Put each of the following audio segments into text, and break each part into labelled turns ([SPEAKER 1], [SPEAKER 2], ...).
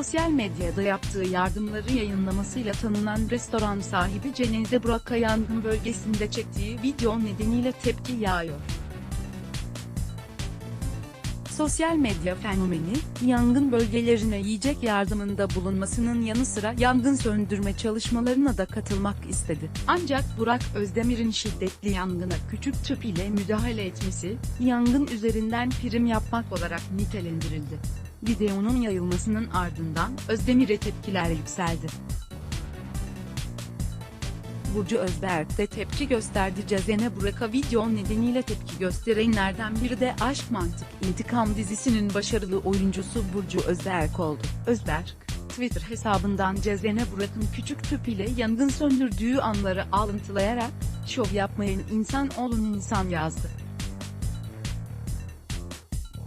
[SPEAKER 1] Sosyal medyada yaptığı yardımları yayınlamasıyla tanınan restoran sahibi Ceneze Burak'a yangın bölgesinde çektiği video nedeniyle tepki yağıyor. Sosyal medya fenomeni, yangın bölgelerine yiyecek yardımında bulunmasının yanı sıra yangın söndürme çalışmalarına da katılmak istedi. Ancak Burak Özdemir'in şiddetli yangına küçük tüp ile müdahale etmesi, yangın üzerinden prim yapmak olarak nitelendirildi. Videonun yayılmasının ardından Özdemir'e tepkiler yükseldi. Burcu Özberk de tepki gösterdi Cezene Burak'a video nedeniyle tepki gösterenlerden biri de Aşk Mantık İntikam dizisinin başarılı oyuncusu Burcu Özberk oldu. Özberk, Twitter hesabından Cezene Burak'ın küçük tüp ile yangın söndürdüğü anları alıntılayarak, şov yapmayın insan olun insan yazdı.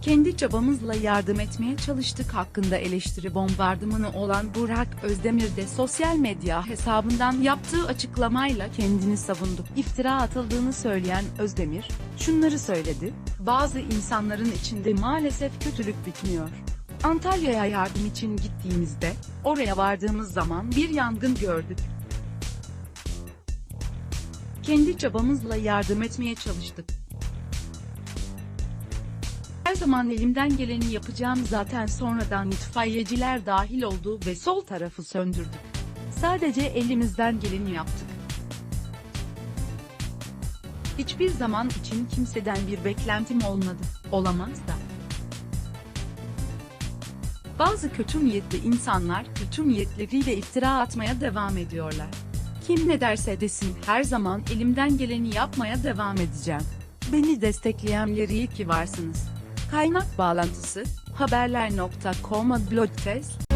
[SPEAKER 1] Kendi çabamızla yardım etmeye çalıştık hakkında eleştiri bombardımanı olan Burak Özdemir de sosyal medya hesabından yaptığı açıklamayla kendini savundu. İftira atıldığını söyleyen Özdemir, şunları söyledi, bazı insanların içinde maalesef kötülük bitmiyor. Antalya'ya yardım için gittiğimizde, oraya vardığımız zaman bir yangın gördük. Kendi çabamızla yardım etmeye çalıştık. Her zaman elimden geleni yapacağım zaten sonradan itfaiyeciler dahil oldu ve sol tarafı söndürdük. Sadece elimizden geleni yaptık. Hiçbir zaman için kimseden bir beklentim olmadı, olamaz da. Bazı kötü niyetli insanlar kötü niyetleriyle iftira atmaya devam ediyorlar. Kim ne derse desin her zaman elimden geleni yapmaya devam edeceğim. Beni destekleyenleri iyi ki varsınız. Kaynak bağlantısı haberler.com blog test